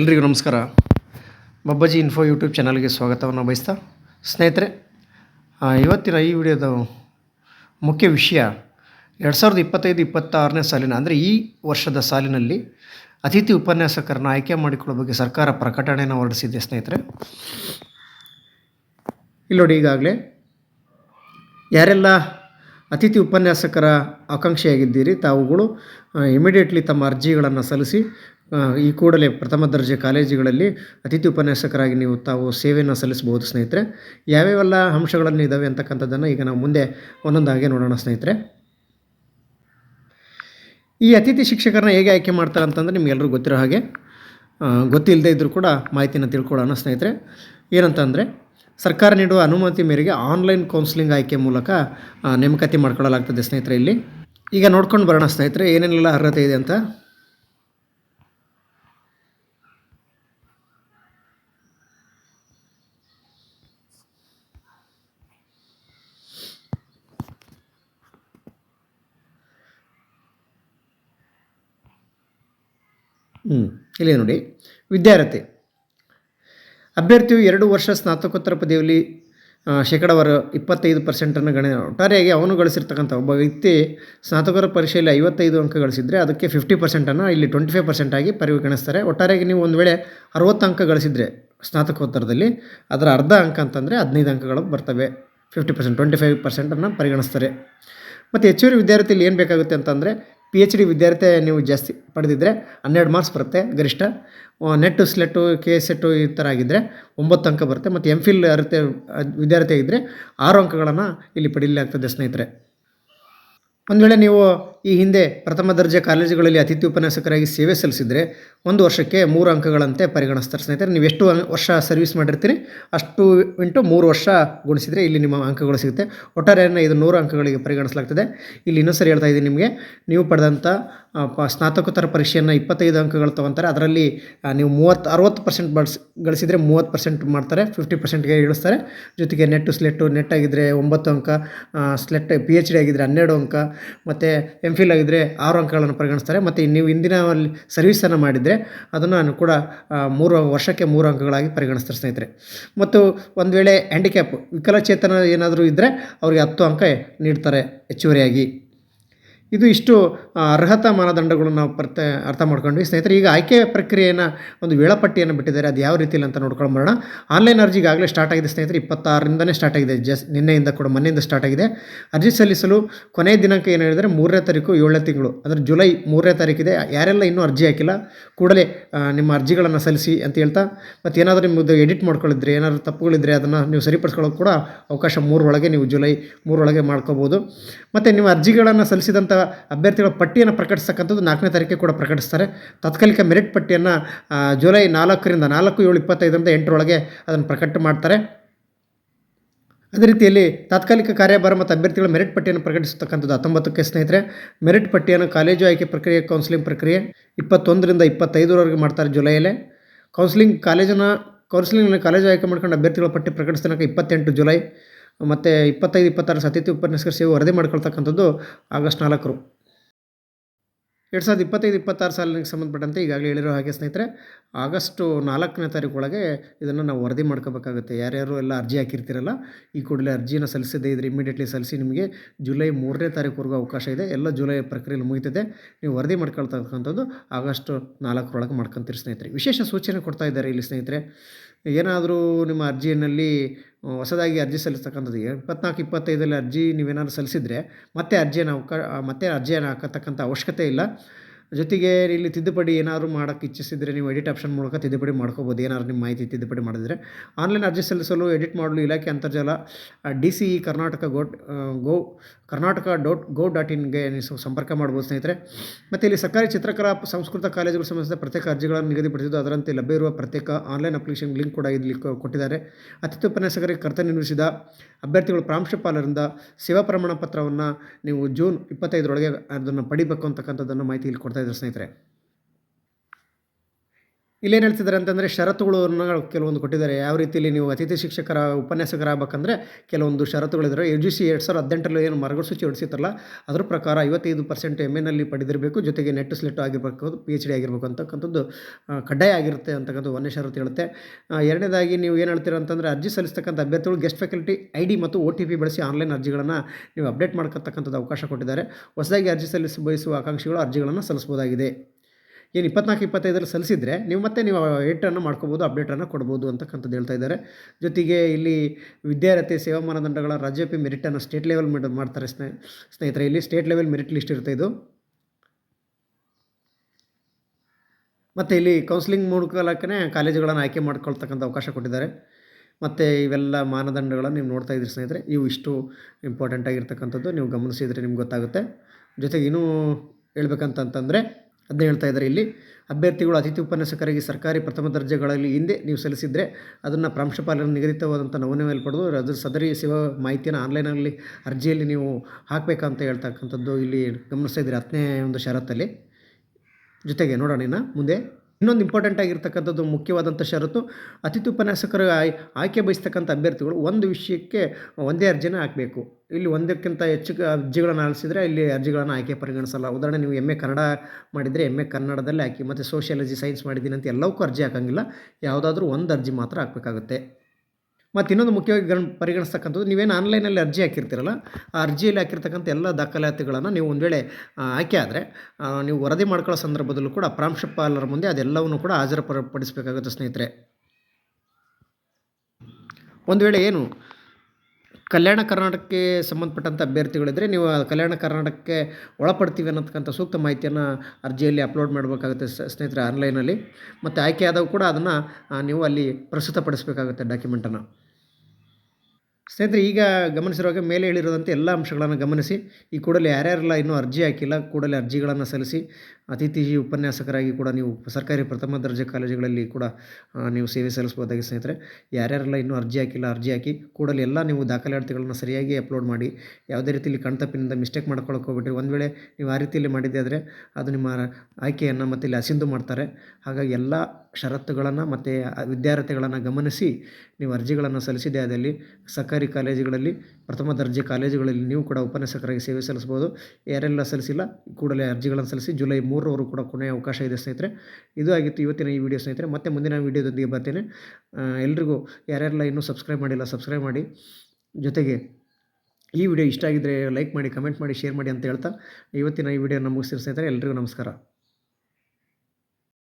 ಎಲ್ರಿಗೂ ನಮಸ್ಕಾರ. ಬಬ್ಬಾಜಿ info YouTube ಚಾನಲ್ಗೆ ಸ್ವಾಗತವನ್ನು ಬಯಸ್ತಾ ಸ್ನೇಹಿತರೆ ಇವತ್ತಿನ ಈ ವಿಡಿಯೋದ ಮುಖ್ಯ ವಿಷಯ ಎರಡು ಸಾವಿರದ ಇಪ್ಪತ್ತೈದು, ಇಪ್ಪತ್ತಾರನೇ ಸಾಲಿನ, ಅಂದರೆ ಈ ವರ್ಷದ ಸಾಲಿನಲ್ಲಿ ಅತಿಥಿ ಉಪನ್ಯಾಸಕರನ್ನು ಆಯ್ಕೆ ಮಾಡಿಕೊಳ್ಳೋ ಬಗ್ಗೆ ಸರ್ಕಾರ ಪ್ರಕಟಣೆಯನ್ನು ಹೊರಡಿಸಿದೆ ಸ್ನೇಹಿತರೆ. ಇಲ್ಲಿ ನೋಡಿ ಈಗಾಗಲೇ, ಯಾರೆಲ್ಲ ಅತಿಥಿ ಉಪನ್ಯಾಸಕರ ಆಕಾಂಕ್ಷೆಯಾಗಿದ್ದೀರಿ, ತಾವುಗಳು ಇಮಿಡಿಯೇಟ್ಲಿ ತಮ್ಮ ಅರ್ಜಿಗಳನ್ನು ಸಲ್ಲಿಸಿ ಈ ಕೂಡಲೇ ಪ್ರಥಮ ದರ್ಜೆ ಕಾಲೇಜುಗಳಲ್ಲಿ ಅತಿಥಿ ಉಪನ್ಯಾಸಕರಾಗಿ ನೀವು ತಾವು ಸೇವೆಯನ್ನು ಸಲ್ಲಿಸಬಹುದು, ಸ್ನೇಹಿತರೆ. ಯಾವ್ಯಾವೆಲ್ಲ ಅಂಶಗಳನ್ನು ಇದ್ದಾವೆ ಅಂತಕ್ಕಂಥದ್ದನ್ನು ಈಗ ನಾವು ಮುಂದೆ ಒಂದೊಂದಾಗೆ ನೋಡೋಣ, ಸ್ನೇಹಿತರೆ. ಈ ಅತಿಥಿ ಶಿಕ್ಷಕರನ್ನ ಹೇಗೆ ಆಯ್ಕೆ ಮಾಡ್ತಾರೆ ಅಂತಂದರೆ ನಿಮಗೆಲ್ಲರೂ ಗೊತ್ತಿರೋ ಹಾಗೆ ಗೊತ್ತಿಲ್ಲದೆ ಇದ್ದರೂ ಕೂಡ ಮಾಹಿತಿನ ತಿಳ್ಕೊಳ್ಳೋಣ, ಸ್ನೇಹಿತರೆ. ಏನಂತಂದರೆ, ಸರ್ಕಾರ ನೀಡುವ ಅನುಮತಿ ಮೇರೆಗೆ ಆನ್ಲೈನ್ ಕೌನ್ಸಿಲಿಂಗ್ ಆಯ್ಕೆ ಮೂಲಕ ನೇಮಕಾತಿ ಮಾಡ್ಕೊಳ್ಳಲಾಗ್ತದೆ, ಸ್ನೇಹಿತರೆ, ಇಲ್ಲಿ. ಈಗ ನೋಡ್ಕೊಂಡು ಬರೋಣ, ಸ್ನೇಹಿತರೆ, ಏನೇನೆಲ್ಲ ಅರ್ಹತೆ ಇದೆ ಅಂತ. ಹ್ಞೂ ಇಲ್ಲಿ ನೋಡಿ. ವಿದ್ಯಾರ್ಥಿ ಅಭ್ಯರ್ಥಿಯು ಎರಡು ವರ್ಷ ಸ್ನಾತಕೋತ್ತರ ಪದವಿಯಲ್ಲಿ ಶೇಕಡಾವಾರು ಇಪ್ಪತ್ತೈದು ಪರ್ಸೆಂಟನ್ನು ಗಣನೆ ಒಟ್ಟಾರೆಯಾಗಿ ಅವನು ಗಳಿಸಿರ್ತಕ್ಕಂಥ ಒಬ್ಬ ವ್ಯಕ್ತಿ ಸ್ನಾತಕೋತ್ತರ ಪರೀಕ್ಷೆಯಲ್ಲಿ ಐವತ್ತೈದು ಅಂಕ ಗಳಿಸಿದರೆ ಅದಕ್ಕೆ ಫಿಫ್ಟಿ ಪರ್ಸೆಂಟನ್ನು ಇಲ್ಲಿ ಟ್ವೆಂಟಿ ಫೈವ್ ಪರ್ಸೆಂಟಾಗಿ ಪರಿಗಣಿಸ್ತಾರೆ. ಒಟ್ಟಾರೆಯಾಗಿ ನೀವು ಒಂದು ವೇಳೆ ಅರವತ್ತು ಅಂಕ ಗಳಿಸಿದರೆ ಸ್ನಾತಕೋತ್ತರದಲ್ಲಿ, ಅದರ ಅರ್ಧ ಅಂಕ ಅಂತಂದರೆ ಹದಿನೈದು ಅಂಕಗಳು ಬರ್ತವೆ. ಫಿಫ್ಟಿ ಪರ್ಸೆಂಟ್ ಟ್ವೆಂಟಿ ಫೈವ್ ಪರ್ಸೆಂಟನ್ನು ಪರಿಗಣಿಸ್ತಾರೆ. ಮತ್ತು ಹೆಚ್ಚುವರಿ ವಿದ್ಯಾರ್ಥಿಯಲ್ಲಿ ಏನು ಬೇಕಾಗುತ್ತೆ ಅಂತಂದರೆ ಪಿ ಎಚ್ ಡಿ ವಿದ್ಯಾರ್ಥಿ ನೀವು ಜಾಸ್ತಿ ಪಡೆದಿದ್ದರೆ ಹನ್ನೆರಡು ಮಾರ್ಕ್ಸ್ ಬರುತ್ತೆ ಗರಿಷ್ಠ. ನೆಟ್ಟು ಸ್ಲೆಟ್ಟು ಕೆ ಎಸ್ ಸೆಟ್ಟು ಈ ಥರ ಆಗಿದ್ದರೆ ಒಂಬತ್ತು ಅಂಕ ಬರುತ್ತೆ. ಮತ್ತು ಎಂ ಫಿಲ್ ಅರ್ಥ, ವಿದ್ಯಾರ್ಥಿ ಆಗಿದ್ದರೆ ಆರು ಅಂಕಗಳನ್ನು ಇಲ್ಲಿ ಪಡೀಲಾಗ್ತದೆ ಸ್ನೇಹಿತರೆ. ಒಂದು ವೇಳೆ ನೀವು ಈ ಹಿಂದೆ ಪ್ರಥಮ ದರ್ಜೆ ಕಾಲೇಜುಗಳಲ್ಲಿ ಅತಿಥಿ ಉಪನ್ಯಾಸಕರಾಗಿ ಸೇವೆ ಸಲ್ಲಿಸಿದರೆ ಒಂದು ವರ್ಷಕ್ಕೆ ಮೂರು ಅಂಕಗಳಂತೆ ಪರಿಗಣಿಸ್ತಾರೆ. ಸ್ನೇಹಿತರೆ, ನೀವು ಎಷ್ಟು ವರ್ಷ ಸರ್ವಿಸ್ ಮಾಡಿರ್ತೀರಿ, ಅಷ್ಟು ಇಂಟು ಮೂರು ವರ್ಷ ಗುಣಿಸಿದರೆ ಇಲ್ಲಿ ನಿಮ್ಮ ಅಂಕಗಳು ಸಿಗುತ್ತೆ. ಒಟ್ಟಾರೆಯನ್ನು ಇದು ನೂರು ಅಂಕಗಳಿಗೆ ಪರಿಗಣಿಸಲಾಗ್ತದೆ. ಇಲ್ಲಿ ಇನ್ನೂ ಸರಿ ಹೇಳ್ತಾ ಇದ್ದೀನಿ ನಿಮಗೆ. ನೀವು ಪಡೆದಂಥ ಸ್ನಾತಕೋತ್ತರ ಪರೀಕ್ಷೆಯನ್ನು ಇಪ್ಪತ್ತೈದು ಅಂಕಗಳು ತೊಗೊತಾರೆ. ಅದರಲ್ಲಿ ನೀವು ಮೂವತ್ತು, ಅರವತ್ತು ಪರ್ಸೆಂಟ್ ಬಳಸಿ, ಗಳಿಸಿದರೆ ಮೂವತ್ತು ಪರ್ಸೆಂಟ್ ಮಾಡ್ತಾರೆ, ಫಿಫ್ಟಿ ಪರ್ಸೆಂಟ್ಗೆ ಇಳಿಸ್ತಾರೆ. ಜೊತೆಗೆ ನೆಟ್ಟು ಸ್ಲೆಟ್ಟು ನೆಟ್ ಆಗಿದ್ದರೆ ಒಂಬತ್ತು ಅಂಕ ಸ್ಲೆಟ್ ಪಿ ಎಚ್ ಡಿ ಆಗಿದ್ದರೆ ಹನ್ನೆರಡು ಅಂಕ, ಮತ್ತು ಎಂ ಫಿಲ್ ಆಗಿದ್ದರೆ ಆರು ಅಂಕಗಳನ್ನು ಪರಿಗಣಿಸ್ತಾರೆ. ಮತ್ತು ನೀವು ಇಂದಿನ ಸರ್ವಿಸನ್ನು ಮಾಡಿದರೆ ಅದನ್ನು ಕೂಡ ಆ, ಮೂರು ವರ್ಷಕ್ಕೆ ಮೂರು ಅಂಕಗಳಾಗಿ ಪರಿಗಣಿಸ್ತಾರೆ ಸ್ನೇಹಿತರೆ. ಮತ್ತು ಒಂದು ವೇಳೆ ಹ್ಯಾಂಡಿಕ್ಯಾಪ್ ವಿಕಲಚೇತನ ಏನಾದರೂ ಇದ್ದರೆ ಅವರಿಗೆ ಹತ್ತು ಅಂಕ ನೀಡ್ತಾರೆ ಹೆಚ್ಚುವರಿಯಾಗಿ. ಇದು ಇಷ್ಟು ಅರ್ಹತಾ ಮಾನದಂಡಗಳನ್ನು ನಾವು ಪರ್ತ, ಅರ್ಥ ಮಾಡ್ಕೊಂಡ್ವಿ. ಸ್ನೇಹಿತರೆ, ಈಗ ಆಯ್ಕೆ ಪ್ರಕ್ರಿಯೆಯನ್ನು ಒಂದು ವೇಳಾಪಟ್ಟಿಯನ್ನು ಬಿಟ್ಟಿದ್ದಾರೆ. ಅದು ಯಾವ ರೀತಿಯಲ್ಲಿ ಅಂತ ನೋಡ್ಕೊಂಡು ಬರೋಣ. ಆನ್ಲೈನ್ ಅರ್ಜಿ ಈಗಾಗಲೇ ಸ್ಟಾರ್ಟ್ ಆಗಿದೆ ಸ್ನೇಹಿತರೆ. ಇಪ್ಪತ್ತಾರರಿಂದನೇ ಸ್ಟಾರ್ಟ್ ಆಗಿದೆ. ಜಸ್ಟ್ ನಿನ್ನೆಯಿಂದ ಕೂಡ, ಮೊನ್ನೆಯಿಂದ ಸ್ಟಾರ್ಟ್ ಆಗಿದೆ. ಅರ್ಜಿ ಸಲ್ಲಿಸಲು ಕೊನೆಯ ದಿನಾಂಕ ಏನು ಹೇಳಿದರೆ, ಮೂರನೇ ತಾರೀಕು ಏಳನೇ ತಿಂಗಳು. ಅಂದರೆ ಜುಲೈ ಮೂರನೇ ತಾರೀಕಿದೆ. ಯಾರೆಲ್ಲ ಇನ್ನೂ ಅರ್ಜಿ ಹಾಕಿಲ್ಲ, ಕೂಡಲೇ ನಿಮ್ಮ ಅರ್ಜಿಗಳನ್ನು ಸಲ್ಲಿಸಿ ಅಂತ ಹೇಳ್ತಾ, ಮತ್ತು ಏನಾದರೂ ನಿಮ್ಮದು ಎಡಿಟ್ ಮಾಡ್ಕೊಳ್ಳಿದ್ರೆ, ಏನಾದರೂ ತಪ್ಪುಗಳಿದ್ರೆ ಅದನ್ನು ನೀವು ಸರಿಪಡಿಸ್ಕೊಳ್ಳೋಕೆ ಕೂಡ ಅವಕಾಶ ಮೂರರೊಳಗೆ ನೀವು ಜುಲೈ ಮೂರರೊಳಗೆ ಮಾಡ್ಕೋಬೋದು. ಮತ್ತು ನೀವು ಅರ್ಜಿಗಳನ್ನು ಸಲ್ಲಿಸಿದಂಥ ಅಭ್ಯರ್ಥಿಗಳ ಪಟ್ಟಿಯನ್ನು ಪ್ರಕಟಿಸ್ತಕ್ಕಂಥದ್ದು ನಾಲ್ಕನೇ ತಾರೀಕಿಗೆ ಕೂಡ ಪ್ರಕಟಿಸ್ತಾರೆ. ತಾತ್ಕಾಲಿಕ ಮೆರಿಟ್ ಪಟ್ಟಿಯನ್ನು ಜುಲೈ ನಾಲ್ಕರಿಂದ ನಾಲ್ಕು, ಏಳು, ಇಪ್ಪತ್ತೈದರಿಂದ ಎಂಟರೊಳಗೆ ಅದನ್ನು ಪ್ರಕಟ ಮಾಡ್ತಾರೆ. ಅದೇ ರೀತಿಯಲ್ಲಿ ತಾತ್ಕಾಲಿಕ ಕಾರ್ಯಭಾರ ಮತ್ತು ಅಭ್ಯರ್ಥಿಗಳ ಮೆರಿಟ್ ಪಟ್ಟಿಯನ್ನು ಪ್ರಕಟಿಸತಕ್ಕಂಥದ್ದು ಹತ್ತೊಂಬತ್ತಕ್ಕೆ, ಸ್ನೇಹಿತರೆ. ಮೆರಿಟ್ ಪಟ್ಟಿಯನ್ನು ಕಾಲೇಜು ಆಯ್ಕೆ ಪ್ರಕ್ರಿಯೆ, ಕೌನ್ಸಿಲಿಂಗ್ ಪ್ರಕ್ರಿಯೆ ಇಪ್ಪತ್ತೊಂದರಿಂದ ಇಪ್ಪತ್ತೈದರವರೆಗೆ ಮಾಡ್ತಾರೆ ಜುಲೈಯಲ್ಲೇ. ಕೌನ್ಸಿಲಿಂಗ್ ಕಾಲೇಜನ್ನು ಕೌನ್ಸಿಲಿಂಗ್ನ ಕಾಲೇಜು ಆಯ್ಕೆ ಮಾಡ್ಕೊಂಡು ಅಭ್ಯರ್ಥಿಗಳ ಪಟ್ಟಿ ಪ್ರಕಟಿಸ್ತನಕ ಇಪ್ಪತ್ತೆಂಟು ಜುಲೈ. ಮತ್ತು ಇಪ್ಪತ್ತೈದು, ಇಪ್ಪತ್ತಾರು ಸತೀತಿ ಉಪನ್ಯಾಸಕರ ಸೇವೆ ವರದಿ ಮಾಡ್ಕೊಳ್ತಕ್ಕಂಥದ್ದು ಆಗಸ್ಟ್ ನಾಲ್ಕರು. ಎರಡು ಸಾವಿರದ ಇಪ್ಪತ್ತೈದು, ಇಪ್ಪತ್ತಾರು ಸಾಲಿಗೆ ಸಂಬಂಧಪಟ್ಟಂತೆ ಈಗಾಗಲೇ ಹೇಳಿರೋ ಹಾಗೆ ಸ್ನೇಹಿತರೆ, ಆಗಸ್ಟು ನಾಲ್ಕನೇ ತಾರೀಕು ಒಳಗೆ ಇದನ್ನು ನಾವು ವರದಿ ಮಾಡ್ಕೋಬೇಕಾಗುತ್ತೆ. ಯಾರ್ಯಾರು ಎಲ್ಲ ಅರ್ಜಿ ಹಾಕಿರ್ತೀರಲ್ಲ, ಈ ಕೂಡಲೇ ಅರ್ಜಿನ ಸಲ್ಲಿಸದೇ ಇದ್ರೆ ಇಮಿಡಿಯೇಟ್ಲಿ ಸಲ್ಲಿಸಿ ನಿಮಗೆ ಜುಲೈ ಮೂರನೇ ತಾರೀಕುವರೆಗೂ ಅವಕಾಶ ಇದೆ. ಎಲ್ಲ ಜುಲೈ ಪ್ರಕ್ರಿಯೆಯಲ್ಲಿ ಮುಗಿತಿದೆ. ನೀವು ವರದಿ ಮಾಡ್ಕೊಳ್ತಕ್ಕಂಥದ್ದು ಆಗಸ್ಟ್ ನಾಲ್ಕರೊಳಗೆ ಮಾಡ್ಕೊತೀರಿ ಸ್ನೇಹಿತರೆ. ವಿಶೇಷ ಸೂಚನೆ ಕೊಡ್ತಾ ಇದ್ದಾರೆ ಇಲ್ಲಿ ಸ್ನೇಹಿತರೆ. ಏನಾದರೂ ನಿಮ್ಮ ಅರ್ಜಿಯಲ್ಲಿ ಹೊಸದಾಗಿ ಅರ್ಜಿ ಸಲ್ಲಿಸ್ತಕ್ಕಂಥದ್ದು, ಇಪ್ಪತ್ನಾಲ್ಕು, ಇಪ್ಪತ್ತೈದರಲ್ಲಿ ಅರ್ಜಿ ನೀವೇನಾದ್ರು ಸಲ್ಲಿಸಿದರೆ ಮತ್ತೆ ಅರ್ಜಿಯನ್ನು ಅವಕಾ, ಮತ್ತೆ ಅರ್ಜಿಯನ್ನು ಹಾಕತಕ್ಕಂಥ ಅವಶ್ಯಕತೆ ಇಲ್ಲ. ಜೊತೆಗೆ ಇಲ್ಲಿ ತಿದ್ದುಪಡಿ ಏನಾದರೂ ಮಾಡೋಕ್ಕೆ ಇಚ್ಛಿಸಿದರೆ ನೀವು ಎಡಿಟ್ ಆಪ್ಷನ್ ಮೂಲಕ ತಿದ್ದುಪಡಿ ಮಾಡ್ಕೋಬೋದು. ಏನಾದ್ರು ನಿಮ್ಮ ಮಾಹಿತಿ ತಿದ್ದುಪಡಿ ಮಾಡಿದರೆ. ಆನ್ಲೈನ್ ಅರ್ಜಿ ಸಲ್ಲಿಸಲು ಎಡಿಟ್ ಮಾಡಲು ಇಲಾಖೆ ಅಂತರ್ಜಾಲ D C E Karnataka govt gov Karnataka dot gov dot ಇನ್ಗೆ ನೀವು ಸಂಪರ್ಕ ಮಾಡ್ಬೋದು ಸ್ನೇಹಿತರೆ. ಮತ್ತು ಇಲ್ಲಿ ಸರ್ಕಾರಿ ಚಿತ್ರಕಲಾ ಸಂಸ್ಕೃತ ಕಾಲೇಜುಗಳು ಸಂಬಂಧಿಸಿದ ಪ್ರತ್ಯೇಕ ಅರ್ಜಿಗಳನ್ನು ನಿಗದಿಪಡಿಸಿದ್ದು ಅದರಂತೆ ಲಭ್ಯವಿರುವ ಪ್ರತ್ಯೇಕ ಆನ್ಲೈನ್ ಅಪ್ಲಿಕೇಶನ್ ಲಿಂಕ್ ಕೂಡ ಇಲ್ಲಿ ಕೊಟ್ಟಿದ್ದಾರೆ. ಅತಿಥಿ ಉಪನ್ಯಾಸಕರಿಗೆ ಕರ್ತವ್ಯ ನಿರ್ವಹಿಸಿದ ಅಭ್ಯರ್ಥಿಗಳು ಪ್ರಾಂಶುಪಾಲರಿಂದ ಸೇವಾ ಪ್ರಮಾಣ ಪತ್ರವನ್ನು ನೀವು ಜೂನ್ ಇಪ್ಪತ್ತೈದರೊಳಗೆ ಅದನ್ನು ಪಡಿಬೇಕು ಅಂತಕ್ಕಂಥದ್ದನ್ನು ಮಾಹಿತಿ ಇಲ್ಲಿ ಕೊಡ್ತಾ ಇದ್ದಾರೆ ಸ್ನೇಹಿತರೆ. ಇಲ್ಲೇನು ಹೇಳ್ತಿದ್ದಾರೆ ಅಂತಂದರೆ ಷರತ್ತುಗಳನ್ನು ಕೆಲವೊಂದು ಕೊಟ್ಟಿದ್ದಾರೆ. ಯಾವ ರೀತಿಯಲ್ಲಿ ನೀವು ಅತಿಥಿ ಶಿಕ್ಷಕರ, ಉಪನ್ಯಾಸಕರಾಗಬೇಕಂದ್ರೆ ಕೆಲವೊಂದು ಷರತ್ತುಗಳಿದ್ದಾರೆ. ಯು ಜಿ ಸಿ ಎರಡು ಸಾವಿರದ ಹದಿನೆಂಟರಲ್ಲಿ ಏನು ಮಾರ್ಗಸೂಚಿ ಹೊಡಿಸಿತ್ತಲ್ಲ, ಅದರ ಪ್ರಕಾರ ಐವತ್ತೈದು ಪರ್ಸೆಂಟ್ ಎಂ ಎನಲ್ಲಿ ಪಡೆದಿರಬೇಕು. ಜೊತೆಗೆ ನೆಟ್ ಸ್ಲೆಟ್ ಆಗಿರಬೇಕು ಪಿ ಎಚ್ ಡಿ ಆಗಿರಬೇಕು ಅಂತಕ್ಕಂಥದ್ದು ಕಡ್ಡಾಯ ಆಗಿರುತ್ತೆ ಅಂತಕ್ಕಂಥ ಒಂದನೇ ಷರತ್ತು ಹೇಳುತ್ತೆ. ಎರಡನೇದಾಗಿ ನೀವು ಏನು ಹೇಳ್ತೀರ ಅಂತಂದರೆ ಅರ್ಜಿ ಸಲ್ಲಿಸ್ತಕ್ಕಂಥ ಅಭ್ಯರ್ಥಿಗಳು ಗೆಸ್ಟ್ ಫ್ಯಾಕಲ್ಟಿ ಐ ಡಿ ಮತ್ತು ಒ ಟಿ ಪಿ ಬಳಸಿ ಆನ್ಲೈನ್ ಅರ್ಜಿಗಳನ್ನು ನೀವು ಅಪ್ಡೇಟ್ ಮಾಡ್ಕೊತಕ್ಕಂಥದ್ದು ಅವಕಾಶ ಕೊಟ್ಟಿದ್ದಾರೆ. ಹೊಸದಾಗಿ ಅರ್ಜಿ ಸಲ್ಲಿಸ ಬಯಸುವ ಆಕಾಂಕ್ಷಿಗಳು ಅರ್ಜಿಗಳನ್ನು ಸಲ್ಲಿಸ್ಬೋದಾಗಿದೆ ಏನು ಇಪ್ಪತ್ನಾಲ್ಕು, ಇಪ್ಪತ್ತೈದರಲ್ಲಿ ಸಲ್ಲಿಸಿದರೆ ನೀವು ಮತ್ತೆ ನೀವು ಏಟನ್ನು ಮಾಡ್ಕೋಬೋದು, ಅಪ್ಡೇಟನ್ನು ಕೊಡ್ಬೋದು ಅಂತಕ್ಕಂಥದ್ದು ಹೇಳ್ತಾ ಇದ್ದಾರೆ. ಜೊತೆಗೆ ಇಲ್ಲಿ ವಿದ್ಯಾರ್ಥಿ ಸೇವಾ ಮಾನದಂಡಗಳ ರಾಜ್ಯವ್ಯಾಪಿ ಮೆರಿಟನ್ನು ಸ್ಟೇಟ್ ಲೆವೆಲ್ ಮಾಡ್ತಾರೆ ಸ್ನೇ, ಸ್ನೇಹಿತರೆ. ಇಲ್ಲಿ ಸ್ಟೇಟ್ ಲೆವೆಲ್ ಮೆರಿಟ್ ಲಿಸ್ಟ್ ಇರುತ್ತೆ ಇದು. ಮತ್ತು ಇಲ್ಲಿ ಕೌನ್ಸಿಲಿಂಗ್ ಮೂಲಕನೇ ಕಾಲೇಜುಗಳನ್ನು ಆಯ್ಕೆ ಮಾಡ್ಕೊಳ್ತಕ್ಕಂಥ ಅವಕಾಶ ಕೊಟ್ಟಿದ್ದಾರೆ. ಮತ್ತು ಇವೆಲ್ಲ ಮಾನದಂಡಗಳನ್ನು ನೀವು ನೋಡ್ತಾ ಇದ್ದೀರಿ ಸ್ನೇಹಿತರೆ. ಇವು ಇಷ್ಟು ಇಂಪಾರ್ಟೆಂಟ್ ಆಗಿರ್ತಕ್ಕಂಥದ್ದು. ನೀವು ಗಮನಿಸಿದರೆ ನಿಮ್ಗೆ ಗೊತ್ತಾಗುತ್ತೆ. ಜೊತೆಗೆ ಇನ್ನೂ ಹೇಳ್ಬೇಕಂತಂತಂದರೆ ಅದನ್ನೇ ಹೇಳ್ತಾ ಇದ್ದಾರೆ ಇಲ್ಲಿ. ಅಭ್ಯರ್ಥಿಗಳು, ಅತಿಥಿ ಉಪನ್ಯಾಸಕರಿಗೆ ಸರ್ಕಾರಿ ಪ್ರಥಮ ದರ್ಜೆಗಳಲ್ಲಿ ಹಿಂದೆ ನೀವು ಸಲ್ಲಿಸಿದರೆ ಅದನ್ನು ಪ್ರಾಂಶುಪಾಲರ ನಿಗದಿತವಾದಂಥ ನಮೂನೆ ಮೇಲೆ ಪಡೆದು ಅದರ ಸದರಿ ಸೇವಾ ಮಾಹಿತಿಯನ್ನು ಆನ್ಲೈನಲ್ಲಿ ಅರ್ಜಿಯಲ್ಲಿ ನೀವು ಹಾಕಬೇಕಂತ ಹೇಳ್ತಕ್ಕಂಥದ್ದು ಇಲ್ಲಿ ಗಮನಿಸ್ತಾ ಇದ್ದೀರಿ. ಹತ್ತನೇ ಒಂದು ಷರತ್ತಲ್ಲಿ. ಜೊತೆಗೆ ನೋಡೋಣ ಇನ್ನು ಮುಂದೆ. ಇನ್ನೊಂದು ಇಂಪಾರ್ಟೆಂಟ್ ಆಗಿರ್ತಕ್ಕಂಥದ್ದು ಮುಖ್ಯವಾದಂಥ ಷರತ್ತು ಅತಿಥಿ ಉಪನ್ಯಾಸಕರು ಆಯ್ ಆಯ್ಕೆ ಬಯಸ್ತಕ್ಕಂಥ ಅಭ್ಯರ್ಥಿಗಳು ಒಂದು ವಿಷಯಕ್ಕೆ ಒಂದೇ ಅರ್ಜಿನ ಹಾಕಬೇಕು. ಇಲ್ಲಿ ಒಂದಕ್ಕಿಂತ ಹೆಚ್ಚು ಅರ್ಜಿಗಳನ್ನು ಆಲಿಸಿದರೆ ಇಲ್ಲಿ ಅರ್ಜಿಗಳನ್ನು ಆಯ್ಕೆ ಪರಿಗಣಿಸಲ್ಲ. ಉದಾಹರಣೆ, ನೀವು ಎಂ ಕನ್ನಡ ಮಾಡಿದರೆ ಎಂ ಎ ಕನ್ನಡದಲ್ಲೇ ಹಾಕಿ, ಮತ್ತು ಸೋಷಿಯಾಲಜಿ ಸೈನ್ಸ್ ಮಾಡಿದ್ದೀನಿ ಅಂತ ಎಲ್ಲವಕ್ಕೂ ಅರ್ಜಿ ಹಾಕಂಗಿಲ್ಲ. ಯಾವುದಾದ್ರೂ ಒಂದು ಅರ್ಜಿ ಮಾತ್ರ ಹಾಕಬೇಕಾಗುತ್ತೆ. ಮತ್ತು ಇನ್ನೊಂದು ಮುಖ್ಯವಾಗಿ ಗಣ ಪರಿಗಣಿಸ್ತಕ್ಕಂಥದ್ದು, ನೀವೇನು ಆನ್ಲೈನಲ್ಲಿ ಅರ್ಜಿ ಹಾಕಿರ್ತೀರಲ್ಲ, ಆ ಅರ್ಜಿಯಲ್ಲಿ ಹಾಕಿರ್ತಕ್ಕಂಥ ಎಲ್ಲ ದಾಖಲಾತಿಗಳನ್ನು ನೀವು ಒಂದು ವೇಳೆ ಆಯ್ಕೆ ಆದರೆ ನೀವು ವರದಿ ಮಾಡ್ಕೊಳ್ಳೋ ಸಂದರ್ಭದಲ್ಲೂ ಕೂಡ ಪ್ರಾಂಶುಪಾಲರ ಮುಂದೆ ಅದೆಲ್ಲವನ್ನು ಕೂಡ ಹಾಜರುಪಡಿಸಬೇಕಾಗುತ್ತೆ ಸ್ನೇಹಿತರೆ. ಒಂದು ವೇಳೆ ಏನು ಕಲ್ಯಾಣ ಕರ್ನಾಟಕಕ್ಕೆ ಸಂಬಂಧಪಟ್ಟಂಥ ಅಭ್ಯರ್ಥಿಗಳಿದ್ದರೆ ನೀವು ಕಲ್ಯಾಣ ಕರ್ನಾಟಕಕ್ಕೆ ಒಳಪಡ್ತೀವಿ ಅನ್ನತಕ್ಕಂಥ ಸೂಕ್ತ ಮಾಹಿತಿಯನ್ನು ಅರ್ಜಿಯಲ್ಲಿ ಅಪ್ಲೋಡ್ ಮಾಡಬೇಕಾಗುತ್ತೆ ಸ್ನೇಹಿತರೆ ಆನ್ಲೈನಲ್ಲಿ ಮತ್ತು ಆಯ್ಕೆಯಾದವು ಕೂಡ ಅದನ್ನು ನೀವು ಅಲ್ಲಿ ಪ್ರಸ್ತುತಪಡಿಸಬೇಕಾಗುತ್ತೆ ಡಾಕ್ಯುಮೆಂಟನ್ನು ಸ್ನೇಹಿತರೆ, ಈಗ ಗಮನಿಸಿರುವಾಗ ಮೇಲೆ ಹೇಳಿರೋದಂತೆ ಎಲ್ಲ ಅಂಶಗಳನ್ನು ಗಮನಿಸಿ, ಈ ಕೂಡಲೇ ಯಾರ್ಯಾರೆಲ್ಲ ಇನ್ನೂ ಅರ್ಜಿ ಹಾಕಿಲ್ಲ, ಕೂಡಲೇ ಅರ್ಜಿಗಳನ್ನು ಸಲ್ಲಿಸಿ, ಅತಿಥಿ ಉಪನ್ಯಾಸಕರಾಗಿ ಕೂಡ ನೀವು ಸರ್ಕಾರಿ ಪ್ರಥಮ ದರ್ಜೆ ಕಾಲೇಜುಗಳಲ್ಲಿ ಕೂಡ ನೀವು ಸೇವೆ ಸಲ್ಲಿಸ್ಬೋದಾಗಿ ಸ್ನೇಹಿತರೆ. ಯಾರ್ಯಾರೆಲ್ಲ ಇನ್ನೂ ಅರ್ಜಿ ಹಾಕಿಲ್ಲ, ಅರ್ಜಿ ಹಾಕಿ ಕೂಡಲೇ ಎಲ್ಲ ನೀವು ದಾಖಲಾತಿಗಳನ್ನು ಸರಿಯಾಗಿ ಅಪ್ಲೋಡ್ ಮಾಡಿ, ಯಾವುದೇ ರೀತಿಯಲ್ಲಿ ಕಣ್ತಪ್ಪಿನಿಂದ ಮಿಸ್ಟೇಕ್ ಮಾಡ್ಕೊಳಕ್ಕೆ ಹೋಗ್ಬಿಟ್ರಿ. ಒಂದು ವೇಳೆ ನೀವು ಆ ರೀತಿಯಲ್ಲಿ ಮಾಡಿದ್ದೆ ಆದರೆ ಅದು ನಿಮ್ಮ ಆಯ್ಕೆಯನ್ನು ಮತ್ತೆ ಇಲ್ಲಿ ಅಸಿಂದು ಮಾಡ್ತಾರೆ. ಹಾಗಾಗಿ ಎಲ್ಲ ಷರತ್ತುಗಳನ್ನು ಮತ್ತು ವಿದ್ಯಾರ್ಥಿಗಳನ್ನು ಗಮನಿಸಿ, ನೀವು ಅರ್ಜಿಗಳನ್ನು ಸಲ್ಲಿಸಿದೆ ಅದಲ್ಲಿ ಸರ್ಕಾರಿ ಕಾಲೇಜುಗಳಲ್ಲಿ, ಪ್ರಥಮ ದರ್ಜೆ ಕಾಲೇಜುಗಳಲ್ಲಿ ನೀವು ಕೂಡ ಉಪನ್ಯಾಸಕರಾಗಿ ಸೇವೆ ಸಲ್ಲಿಸ್ಬೋದು ಯಾರೆಲ್ಲ ಸಲ್ಲಿಸಿಲ್ಲ, ಕೂಡಲೇ ಅರ್ಜಿಗಳನ್ನು ಸಲ್ಲಿಸಿ ಜುಲೈ ಮೂರರವರೆಗೂ ಕೂಡ ಕೊನೆಯ ಅವಕಾಶ ಇದೆ ಸ್ನೇಹಿತರೆ. ಇದು ಆಗಿತ್ತು ಇವತ್ತಿನ ಈ ವಿಡಿಯೋ ಸ್ನೇಹಿತರೆ. ಮತ್ತೆ ಮುಂದಿನ ವಿಡಿಯೋದೊಂದಿಗೆ ಬರ್ತೇನೆ. ಎಲ್ರಿಗೂ ಯಾರ್ಯಾರೆಲ್ಲ ಇನ್ನೂ ಸಬ್ಸ್ಕ್ರೈಬ್ ಮಾಡಿಲ್ಲ, ಸಬ್ಸ್ಕ್ರೈಬ್ ಮಾಡಿ. ಜೊತೆಗೆ ಈ ವಿಡಿಯೋ ಇಷ್ಟ ಆಗಿದ್ದರೆ ಲೈಕ್ ಮಾಡಿ, ಕಮೆಂಟ್ ಮಾಡಿ, ಶೇರ್ ಮಾಡಿ ಅಂತ ಹೇಳ್ತಾ ಇವತ್ತಿನ ಈ ವಿಡಿಯೋ ಮುಗಿಸ್ತೀನಿ ಸ್ನೇಹಿತರೆ. ಎಲ್ರಿಗೂ ನಮಸ್ಕಾರ.